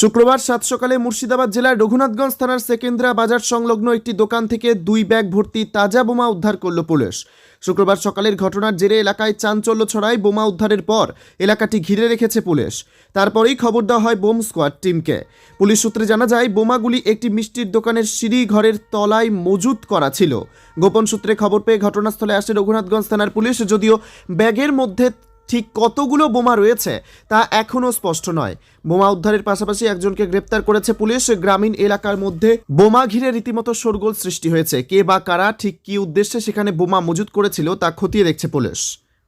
শুক্রবার সাত সকালে মুর্শিদাবাদ জেলার রঘুনাথগঞ্জ থানার সেকেন্দ্রা বাজার সংলগ্ন একটি দোকান থেকে দুই ব্যাগ ভর্তি তাজা বোমা উদ্ধার করল পুলিশ। শুক্রবার সকালের ঘটনার জেরে এলাকায় চাঞ্চল্য ছড়ায় বোমা উদ্ধারের পর এলাকাটি ঘিরে রেখেছে পুলিশ। তারপরেই খবর দেওয়া হয় বোম স্কোয়াড টিমকে। পুলিশ সূত্রে জানা যায়, বোমাগুলি একটি মিষ্টির দোকানের সিঁড়ি ঘরের তলায় মজুত করা ছিল। গোপন সূত্রে খবর পেয়ে ঘটনাস্থলে আসে রঘুনাথগঞ্জ থানার পুলিশ, যদিও ব্যাগের মধ্যে ঠিক কতগুলো বোমা রয়েছে তা এখনও স্পষ্ট নয়। বোমা উদ্ধারের পাশাপাশি একজনকে গ্রেপ্তার করেছে পুলিশ। গ্রামীণ এলাকার মধ্যে বোমা ঘিরে রীতিমতো শোরগোল সৃষ্টি হয়েছে। কে বা কারা, ঠিক কী উদ্দেশ্যে সেখানে বোমা মজুত করেছিল তা খতিয়ে দেখছে police.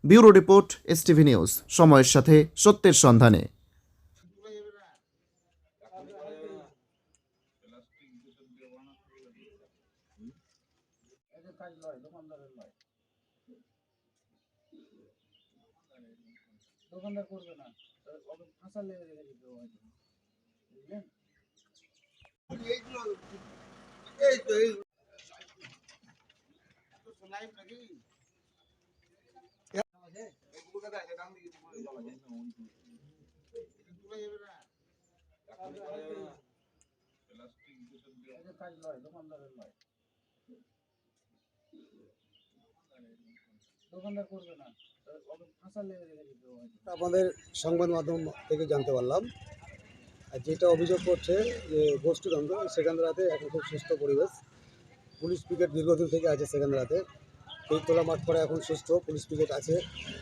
Bureau report S STV news, সময়ের সাথে সত্যের সন্ধানে। দোকানদার করবে না। ওকে ফাঁসা লেগে রেখে দিতে হবে। বুঝলেন? এটা কাজ নয় দোকানদারের নয় দোকানদার করবে না। আমাদের সংবাদ মাধ্যম থেকে জানতে পারলাম। আর যেটা অভিযোগ করছে যে গোষ্ঠীতন্ত্র সেকেন্দ্রাতে এখন খুব সুস্থ পরিবেশ। পুলিশ পিকেট দীর্ঘদিন থেকে আছে সেকেন্দ্রাতে এই তোলা মাঠ করে এখন সুস্থ, পুলিশ পিকেট আছে।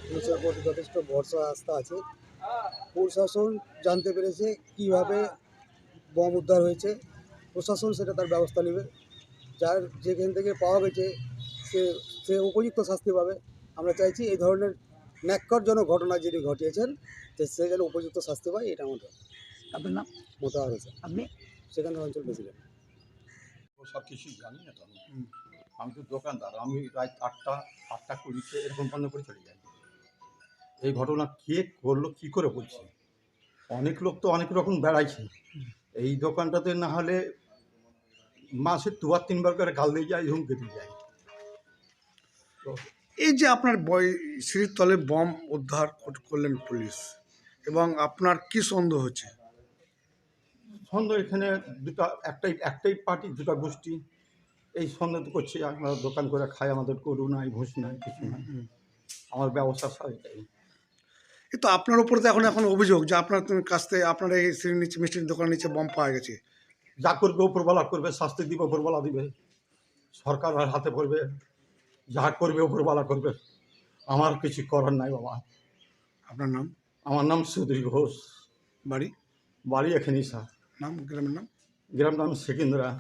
পুলিশের প্রতি যথেষ্ট ভরসা, আস্থা আছে। প্রশাসন জানতে পেরেছে কীভাবে বম উদ্ধার হয়েছে। প্রশাসন সেটা তার ব্যবস্থা নেবে। যার যেখান থেকে পাওয়া গেছে, সে সে উপযুক্ত শাস্তি পাবে। আমরা চাইছি এই ধরনের ন্যাক্কারজনক ঘটনা যিনি ঘটিয়েছেন সে যেন উপযুক্ত শাস্তি পায় এটা আমাদের। আপনার নাম? মোতাহার হয়েছে আপনি? সেখানে অঞ্চল প্রেসিডেন্ট। ও সব কিছুই জানি না তো আমি। তো দোকানদার আমি রাত আটটা আটটা কুড়িতে এরকম বন্ধ করে চলে যাই। এই ঘটনা কে করল কি করে বলছি অনেক লোক তো অনেক রকম বেড়াইছে। এই দোকানটাতে না হলে মাসে দুবার তিনবার করে গাল দিয়ে যায় হুমকে দিয়ে যায়। এই যে আপনার বই সিঁড়ির তলে বম উদ্ধার করলেন পুলিশ এবং আপনার কি সন্দেহ হচ্ছে? সন্দেহ এখানে দুটা একটাই একটাই পার্টি দুটা গোষ্ঠী। এই সন্দেহ তো করছে আমরা দোকান করে খাই আমাদের গরু নাই ভুষ নাই কিছু নাই। আমার ব্যবসা সব এটাই। তো আপনার উপরে তো এখন এখন অভিযোগ যে আপনার তুমি কাছ থেকে আপনার এই সিঁড়ির নিচে মিষ্টির দোকানের নিচে বম পাওয়া গেছে। যা করবে ওপরবেলা করবে শাস্তি দিবে ওপরবেলা দিবে। সরকার আর হাতে পড়বে। যা করবে উপরওয়ালা করবে আমার কিছু করার নাই বাবা। আপনার নাম? আমার নাম সুধীর ঘোষ। বাড়ি? বাড়ি এখানেই স্যার। নাম গ্রামের নাম? গ্রাম নাম সেকেন্দ্রা।